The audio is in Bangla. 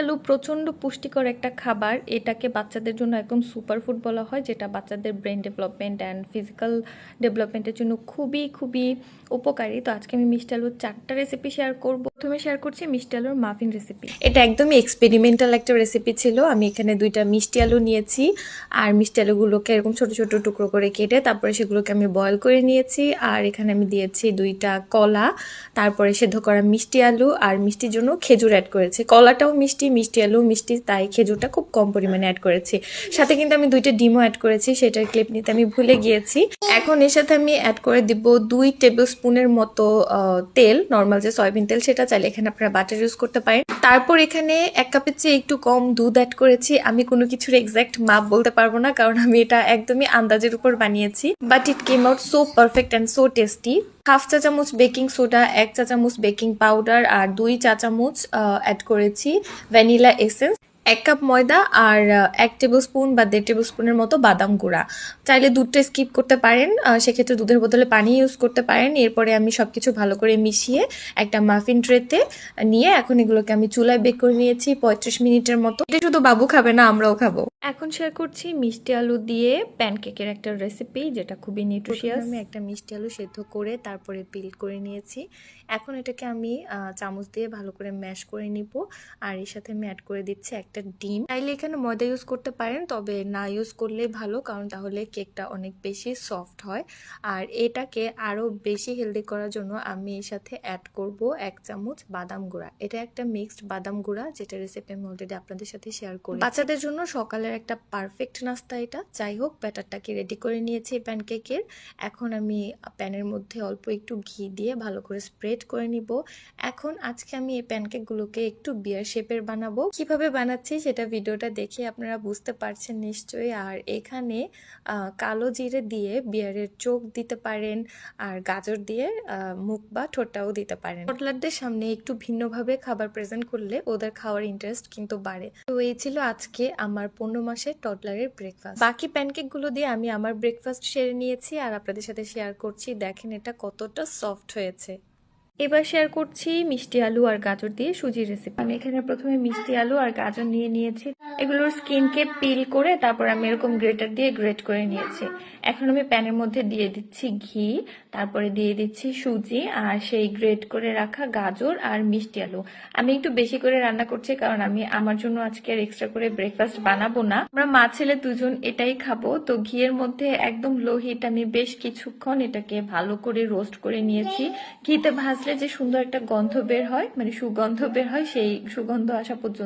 আলু প্রচণ্ড পুষ্টিকর একটা খাবার। এটাকে বাচ্চাদের জন্য একদম সুপার ফুড বলা হয়, যেটা বাচ্চাদের ব্রেন ডেভেলপমেন্ট অ্যান্ড ফিজিক্যাল ডেভেলপমেন্টের জন্য খুবই খুবই উপকারী। তো আজকে আমি মিষ্টি আলুর চারটা রেসিপি শেয়ার করব। প্রথমে শেয়ার করছি মিষ্টি আলুর মাফিন রেসিপি এটা একদমই এক্সপেরিমেন্টাল একটা রেসিপি ছিল। আমি এখানে দুইটা মিষ্টি আলু নিয়েছি আর মিষ্টি আলুগুলোকে এরকম ছোট ছোট টুকরো করে কেটে তারপরে সেগুলোকে আমি বয়ল করে নিয়েছি আর এখানে আমি দিয়েছি দুইটা কলা, তারপরে সেদ্ধ করা মিষ্টি আলু আর মিষ্টির জন্য খেজুর অ্যাড করেছি। কলাটাও মিষ্টি মিষ্টি আলু, মিষ্টি, তাই খেজুরটা খুব কম পরিমাণে অ্যাড করেছি। সাথে কিন্তু আমি দুইটা ডিমও অ্যাড করেছি, সেটার ক্লিপ নিতে আমি ভুলে গিয়েছি। এখন এর সাথে আমি অ্যাড করে দিব দুই টেবিল স্পুনের মতো তেল নর্মাল যে সয়াবিন তেল সেটা চাইলে এখানে আপনারা বাটার ইউজ করতে পারেন। তারপর এখানে এক কাপের চেয়ে একটু কম দুধ অ্যাড করেছি। আমি কোনো কিছুর এক্স্যাক্ট মাপ বলতে পারব না, কারণ আমি এটা একদমই আন্দাজের উপর বানিয়েছি। But it came out so perfect and so tasty half চা চামচ বেকিং সোডা এক চা চামচ বেকিং পাউডার আর দুই চা চামচ অ্যাড করেছি। ভ্যানিলা এসেন্স এক কাপ ময়দা আর এক টেবিল স্পুন বা দেড় টেবিল স্পুনের মতো বাদাম গুঁড়া। চাইলে দুধটা স্কিপ করতে পারেন সেক্ষেত্রে দুধের বদলে পানি ইউজ করতে পারেন। এরপরে আমি সব কিছু ভালো করে মিশিয়ে একটা মাফিন ট্রেতে নিয়ে এখন এগুলোকে আমি চুলায় বেক করে নিয়েছি পঁয়ত্রিশ মিনিটের মতো। এটা শুধু বাবু খাবে না আমরাও খাব। এখন শেয়ার করছি মিষ্টি আলু দিয়ে প্যানকেকের একটা রেসিপি যেটা খুবই নিউট্রিশিয়াস আমি একটা মিষ্টি আলু সেদ্ধ করে তারপরে পিল করে নিয়েছি। এখন এটাকে আমি চামচ দিয়ে ভালো করে ম্যাশ করে নিব। আর এর সাথে আমি অ্যাড করে দিচ্ছি একটা ডিম। চাইলে এখানে ময়দা ইউজ করতে পারেন, তবে না ইউজ করলে ভালো, কারণ তাহলে কেকটা অনেক বেশি সফট হয়। আর এটাকে আরও বেশি হেলদি করার জন্য আমি এর সাথে অ্যাড করব এক চামচ বাদাম গুঁড়া। এটা একটা মিক্সড বাদাম গুঁড়া, যেটা রেসিপি আমি অলরেডি আপনাদের সাথে শেয়ার করি বাচ্চাদের জন্য সকালের একটা পারফেক্ট নাস্তা এটা। যাই হোক, ব্যাটারটাকে রেডি করে নিয়েছি প্যানকেকের এখন আমি প্যানের মধ্যে অল্প একটু ঘি দিয়ে ভালো করে স্প্রেড করে নিব। এখন আজকে আমি এই প্যানকেকগুলোকে একটু বিয়ার শেপের বানাবো। কীভাবে বানাচ্ছি সেটা ভিডিওটা দেখে আপনারা বুঝতে পারছেন নিশ্চয়ই। আর এখানে কালো জিরে দিয়ে বিয়ারের চোখ দিতে পারেন, আর গাজর দিয়ে মুখ বা ঠোঁটটাও দিতে পারেন। টডলারদের সামনে একটু ভিন্নভাবে খাবার প্রেজেন্ট করলে ওদের খাওয়ার ইন্টারেস্ট কিন্তু বাড়ে। তো এই ছিল আজকে আমার পনেরো মাসের টডলারের ব্রেকফাস্ট বাকি প্যানকেকগুলো দিয়ে আমি আমার ব্রেকফাস্ট সেরে নিয়েছি, আর আপনাদের সাথে শেয়ার করছি, দেখেন এটা কতটা সফট হয়েছে। এবার শেয়ার করছি মিষ্টি আলু আর গাজর দিয়ে সুজির রেসিপি আমি এখানে প্রথমে মিষ্টি আলু আর গাজর নিয়ে নিয়েছি। এগুলোর স্কিনকে পিল করে তারপর আমি এরকম গ্রেটার দিয়ে গ্রেট করে নিয়েছি। এখন আমি প্যানের মধ্যে দিয়ে দিচ্ছি ঘি, তারপরে দিয়ে দিচ্ছি সুজি আর সেই গ্রেট করে রাখা গাজর আর মিষ্টি আলু। আমি একটু বেশি করে রান্না করছি কারণ আমি আমার জন্য আজকে আর এক্সট্রা করে ব্রেকফাস্ট বানাবো না। আমরা মা ছেলে দুজন এটাই খাব। তো ঘিয়ের মধ্যে একদম লো হিট আমি বেশ কিছুক্ষণ এটাকে ভালো করে রোস্ট করে নিয়েছি। ঘিতে ভাজলে যে সুন্দর একটা গন্ধ বের হয় মানে সুগন্ধ বের হয়, সেই সুগন্ধ আসা পর্যন্ত